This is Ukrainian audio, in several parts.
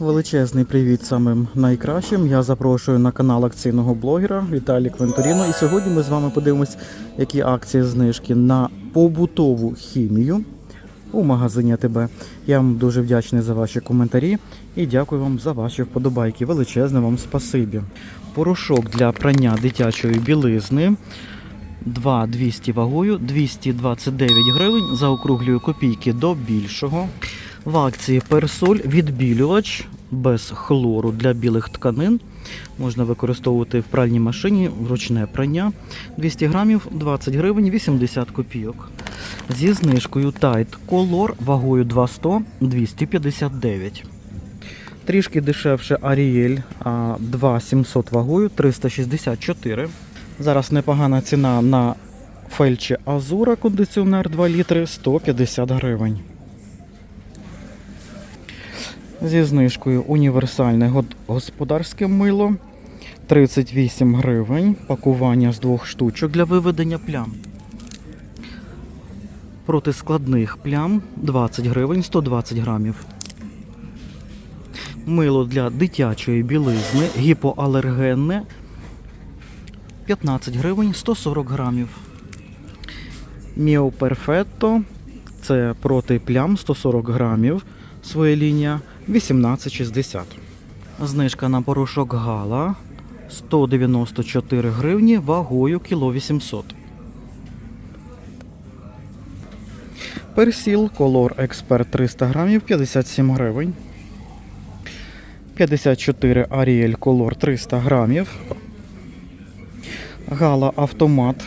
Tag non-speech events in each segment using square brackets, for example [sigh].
Величезний привіт самим найкращим. Я запрошую на канал акційного блогера Віталій Квенторіно. І сьогодні ми з вами подивимось, які акції знижки на побутову хімію у магазині АТБ. Я вам дуже вдячний за ваші коментарі і дякую вам за ваші вподобайки. Величезне вам спасибі. Порошок для прання дитячої білизни. 2 200 вагою, 229 гривень, заокруглюю копійки до більшого. В акції персоль відбілювач без хлору для білих тканин. Можна використовувати в пральній машині вручне прання. 200 грамів 20 гривень 80 копійок. Зі знижкою Tide Color вагою 200 259. Трішки дешевше Ariel 2700 вагою 364. Зараз непогана ціна на фельчі Азура кондиціонер 2 літри 150 гривень. Зі знижкою універсальне господарське мило 38 гривень. Пакування з двох штучок для виведення плям. Проти складних плям 20 гривень 120 грамів. Мило для дитячої білизни гіпоалергенне 15 гривень 140 грамів. Міо Перфетто це проти плям 140 грамів. Своя лінія 18,60. Знижка на порошок Гала 194 гривні вагою кіло 800. Персіл Color Expert 300 грамів 57 гривень. 54 Ariel Color 300 грамів. Гала Автомат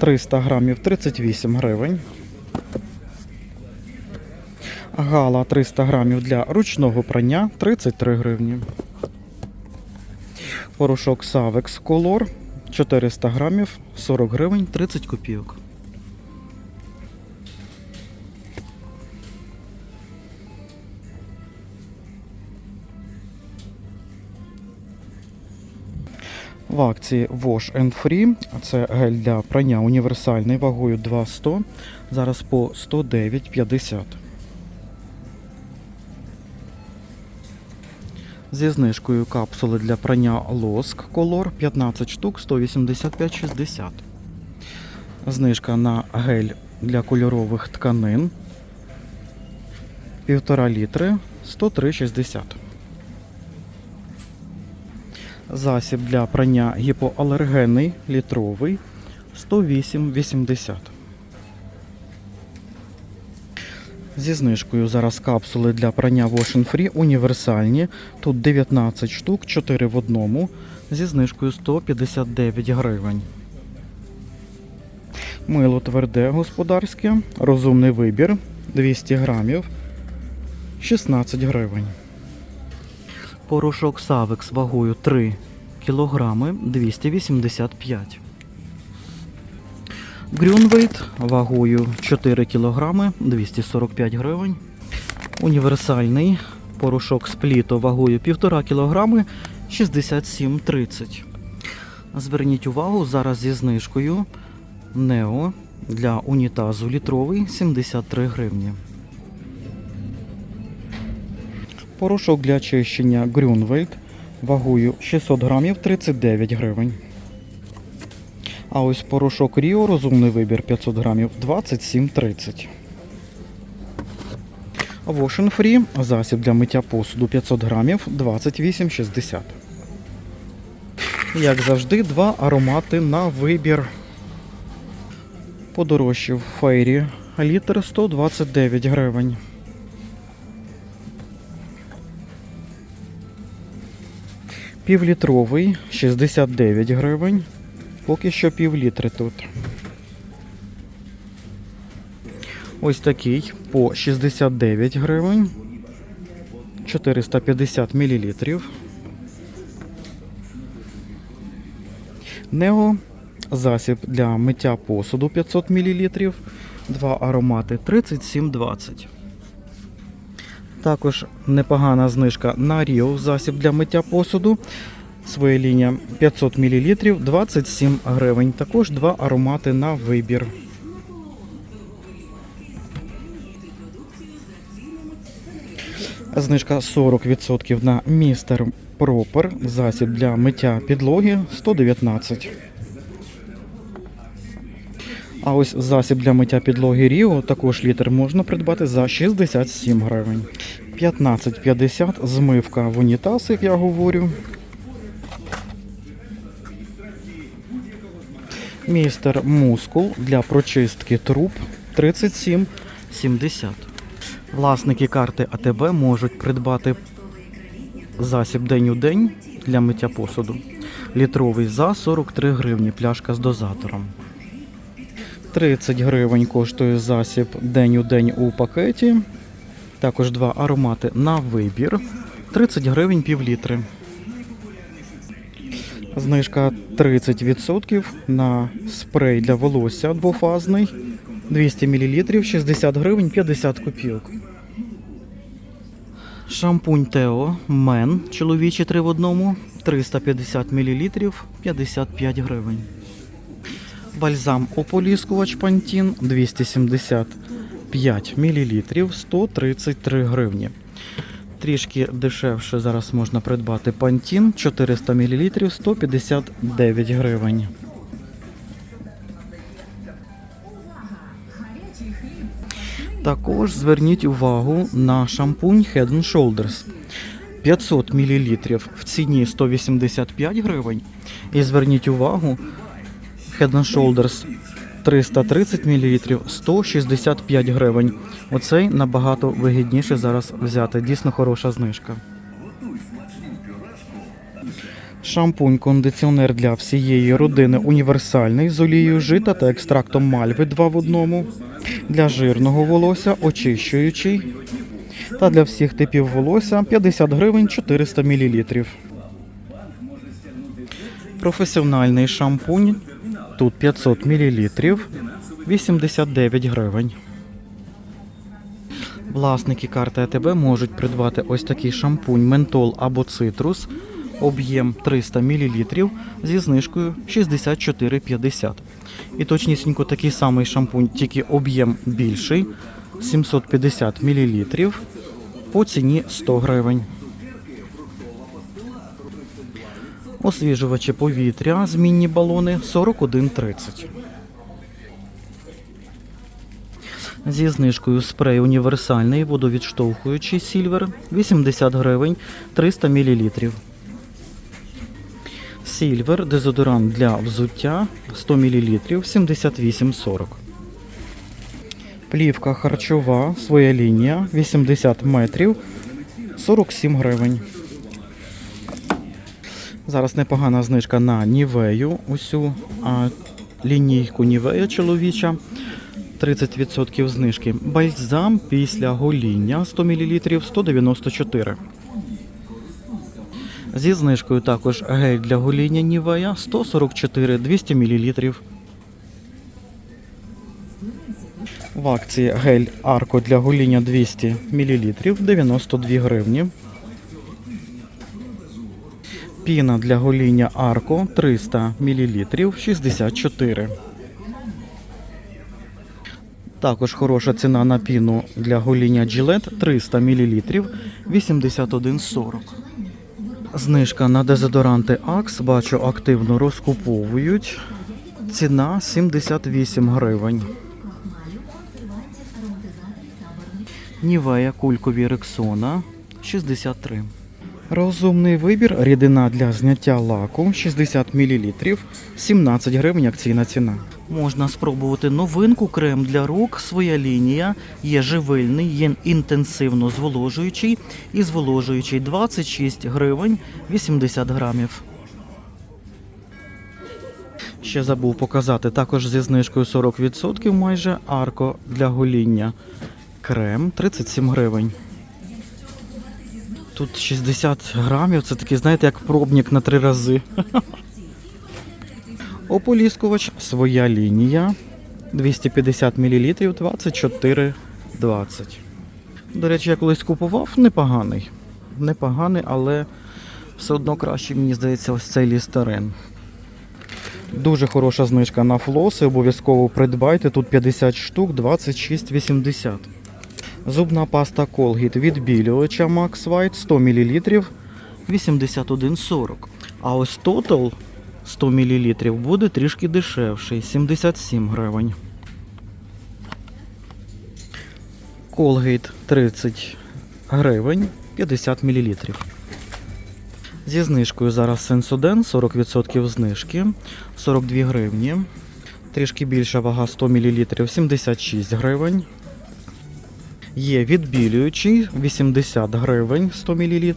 300 грамів 38 гривень. Гала 300 грамів для ручного прання 33 гривні. Порошок Savex Color 400 грамів 40 гривень 30 копійок. В акції Wash and Free. Це гель для прання універсальний вагою 200. Зараз по 109,50. Зі знижкою капсули для прання лоск Color 15 штук 185,60. Знижка на гель для кольорових тканин 1,5 літри 103,60. Засіб для прання гіпоалергенний літровий 108,80. Зі знижкою зараз капсули для прання Wash Free універсальні. Тут 19 штук, 4 в одному. Зі знижкою 159 гривень. Мило тверде господарське. Розумний вибір 200 грамів 16 гривень. Порошок Савекс вагою 3 кілограми 285. Грюнвейт вагою 4 кілограми 245 гривень. Універсальний порошок спліто вагою 1,5 кілограми 67,30. Зверніть увагу, зараз зі знижкою Нео для унітазу літровий 73 гривні. Порошок для очищення Грюнвельд вагою 600 грамів 39 гривень. А ось порошок Ріо розумний вибір 500 грамів 27,30. Wash and Free засіб для миття посуду 500 грамів 28,60. Як завжди, два аромати на вибір. Подорожчав Фейрі літр 129 гривень. Півлітровий 69 гривень. Поки що пів літри тут. Ось такий по 69 гривень. 450 мл. Нео засіб для миття посуду 500 мл. Два аромати 37,20. Також непогана знижка на Ріо засіб для миття посуду. Своя лінія 500 мл 27 гривень. Також два аромати на вибір. Знижка 40% на містер Пропер. Засіб для миття підлоги 119. А ось засіб для миття підлоги Ріо, також літр можна придбати за 67 гривень. 15,50 змивка в унітаз, як я говорю. Містер Мускул для прочистки труб 37,70. Власники карти АТБ можуть придбати засіб день у день для миття посуду. Літровий за 43 гривні, пляшка з дозатором. 30 гривень коштує засіб день у день у пакеті. Також два аромати на вибір. 30 гривень пів літри. Знижка 30% на спрей для волосся двофазний. 200 мл, 60 гривень 50 копійок. Шампунь Тео Мен чоловічий 3 в одному 350 мл 55 гривень. Бальзам ополіскувач Пантін 275 мл 133 гривні. Трішки дешевше зараз можна придбати Пантін 400 мл 159 гривень. Також зверніть увагу на шампунь Head and Shoulders. 500 мл в ціні 185 гривень. І зверніть увагу, Head and Shoulders 330 мл 165 гривень. Оцей набагато вигідніше зараз взяти. Дійсно хороша знижка. Шампунь кондиціонер для всієї родини універсальний з олією жита та екстрактом мальви 2 в одному. Для жирного волосся очищуючий. Та для всіх типів волосся 50 гривень 400 мл. Професіональний шампунь. Тут 500 мл 89 гривень. Власники карти АТБ можуть придбати ось такий шампунь ментол або цитрус, об'єм 300 мл зі знижкою 64,50. І точнісінько такий самий шампунь, тільки об'єм більший 750 мл по ціні 100 гривень. Освіжувачі повітря, змінні балони 41,30. Зі знижкою спрей універсальний водовідштовхуючий сільвер 80 гривень 300 мл. Сільвер дезодорант для взуття 100 мл 78,40. Плівка харчова, своя лінія 80 метрів 47 гривень. Зараз непогана знижка на Нівею. Усю а, лінійку Нівея чоловіча. 30% знижки. Бальзам після гоління 100 мл 194. Зі знижкою також гель для гоління Нівея 144 200 мл. В акції гель Арко для гоління 200 мл 92 гривні. Піна для гоління Арко 300 мл 64. Також хороша ціна на піну для гоління Gillette 300 мл 81,40. Знижка на дезодоранти Axe, бачу, активно розкуповують. Ціна 78 гривень. Нівея кулькові Рексона 63. Розумний вибір, рідина для зняття лаку 60 мл, 17 гривень акційна ціна. Можна спробувати новинку крем для рук, своя лінія. Є живильний, є інтенсивно зволожуючий і зволожуючий 26 гривень 80 грамів. Ще забув показати також зі знижкою 40% майже арко для гоління. Крем 37 гривень. Тут 60 грамів, це такий, знаєте, як пробник на три рази. [laughs] Ополіскувач, своя лінія. 250 мл 24,20. До речі, я колись купував непоганий. Непоганий, але все одно краще, мені здається, ось цей лістерин. Дуже хороша знижка на флоси, обов'язково придбайте. Тут 50 штук, 26,80. Зубна паста Colgate відбілювача Max White 100 мл 81,40. А ось Total 100 мл буде трішки дешевший 77 гривень. Colgate 30 гривень 50 мл. Зі знижкою зараз Sensoden 40% знижки 42 гривні. Трішки більша вага 100 мл 76 гривень. Є відбілюючий 80 гривень 100 мл.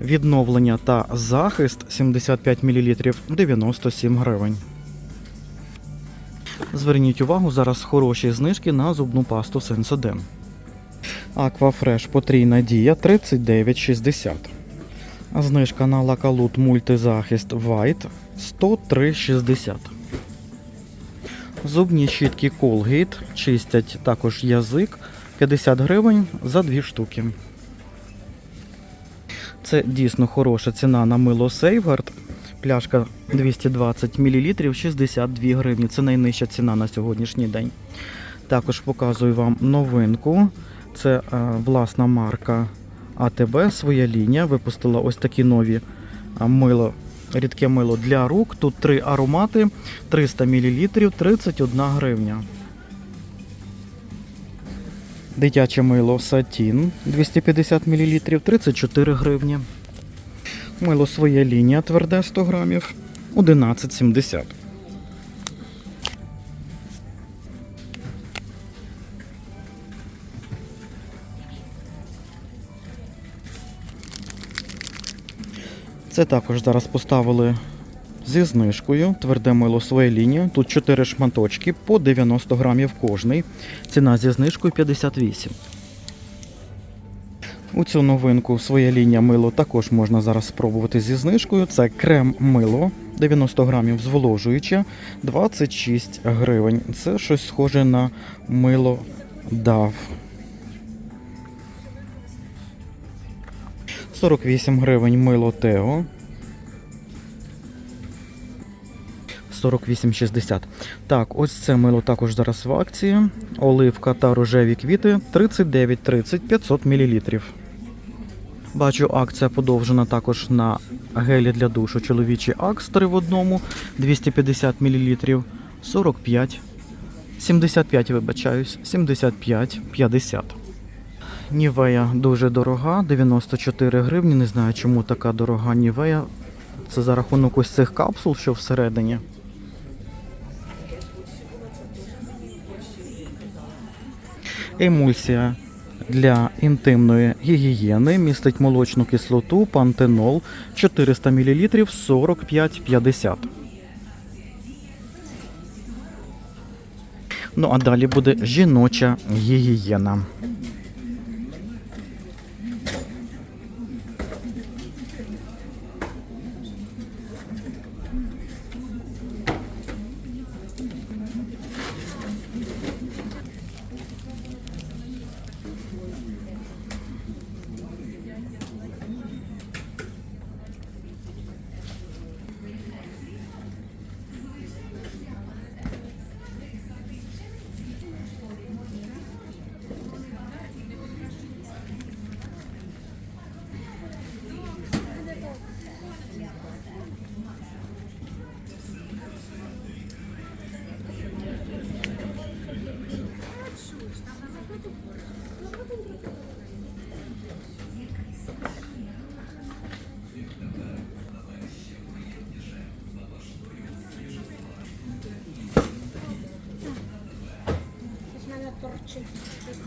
Відновлення та захист 75 мл 97 гривень. Зверніть увагу, зараз хороші знижки на зубну пасту Sensoden. Aquafresh потрійна дія 39,60. Знижка на лакалут мультизахист White 103,60. Зубні щітки Colgate чистять також язик 50 гривень за дві штуки. Це дійсно хороша ціна на мило Safeguard. Пляшка 220 мл 62 гривні. Це найнижча ціна на сьогоднішній день. Також показую вам новинку. Це е, власна марка АТБ, своя лінія. Випустила ось такі нові е, мило, рідке мило для рук. Тут три аромати 300 мл 31 гривня. Дитяче мило Сатін 250 мл 34 гривні. Мило своя лінія тверде 100 грамів 11,70. Це також зараз поставили зі знижкою. Тверде мило своя лінія. Тут 4 шматочки по 90 грамів кожний. Ціна зі знижкою 58. У цю новинку своя лінія мило також можна зараз спробувати зі знижкою. Це крем мило 90 грамів зволожуюче 26 гривень. Це щось схоже на мило DAV. 48 гривень мило Тео. 48,60. Так, ось це мило також зараз в акції. Оливка та рожеві квіти 39,30 500 мл. Бачу, акція подовжена також на гелі для душу. Чоловічий акс 3 в одному 250 мл 45. 75, вибачаюсь, 75, 50. Нівея дуже дорога, 94 гривні. Не знаю, чому така дорога Нівея. Це за рахунок ось цих капсул, що всередині. Емульсія для інтимної гігієни містить молочну кислоту, пантенол 400 мл 45,50. Ну а далі буде жіноча гігієна.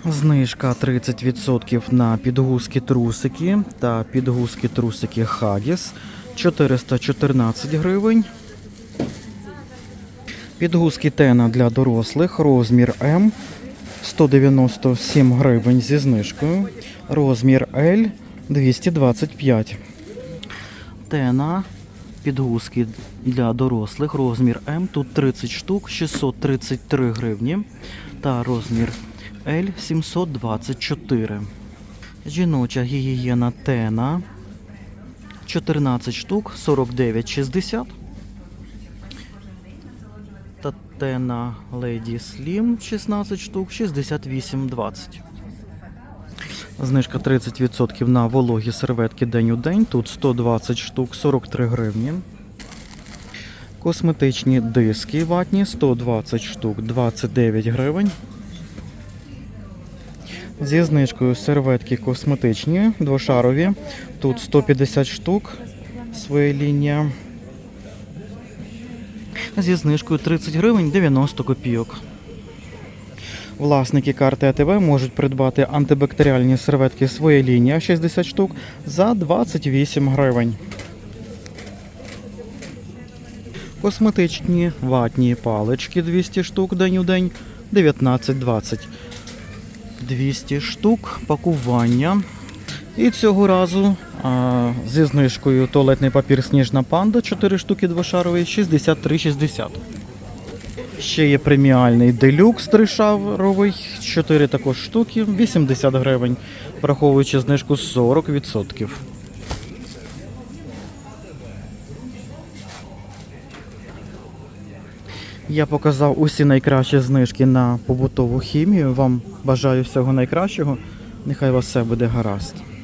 Знижка 30% на підгузки трусики та підгузки трусики Хагіс 414 гривень. Підгузки Тена для дорослих, розмір М 197 гривень зі знижкою. Розмір L 225. Тена підгузки для дорослих, розмір М. Тут 30 штук, 633 гривні. Та розмір L 724. Жіноча гігієна Тена 14 штук, 49,60. Та Тена Lady Slim 16 штук, 68,20. Знижка 30% на вологі серветки день у день. Тут 120 штук, 43 гривні. Косметичні диски ватні 120 штук, 29 гривень. Зі знижкою серветки косметичні, двошарові. Тут 150 штук, своя лінія. Зі знижкою 30 гривень 90 копійок. Власники карти АТВ можуть придбати антибактеріальні серветки своя лінія 60 штук за 28 гривень. Косметичні ватні палички 200 штук день у день 19,20. 200 штук пакування. І цього разу а, зі знижкою туалетний папір Сніжна панда 4 штуки двошаровий 63,60. Ще є преміальний делюкс тришаровий, 4 також штуки, 80 гривень, враховуючи знижку 40%. Я показав усі найкращі знижки на побутову хімію. Вам бажаю всього найкращого. Нехай вас все буде гаразд.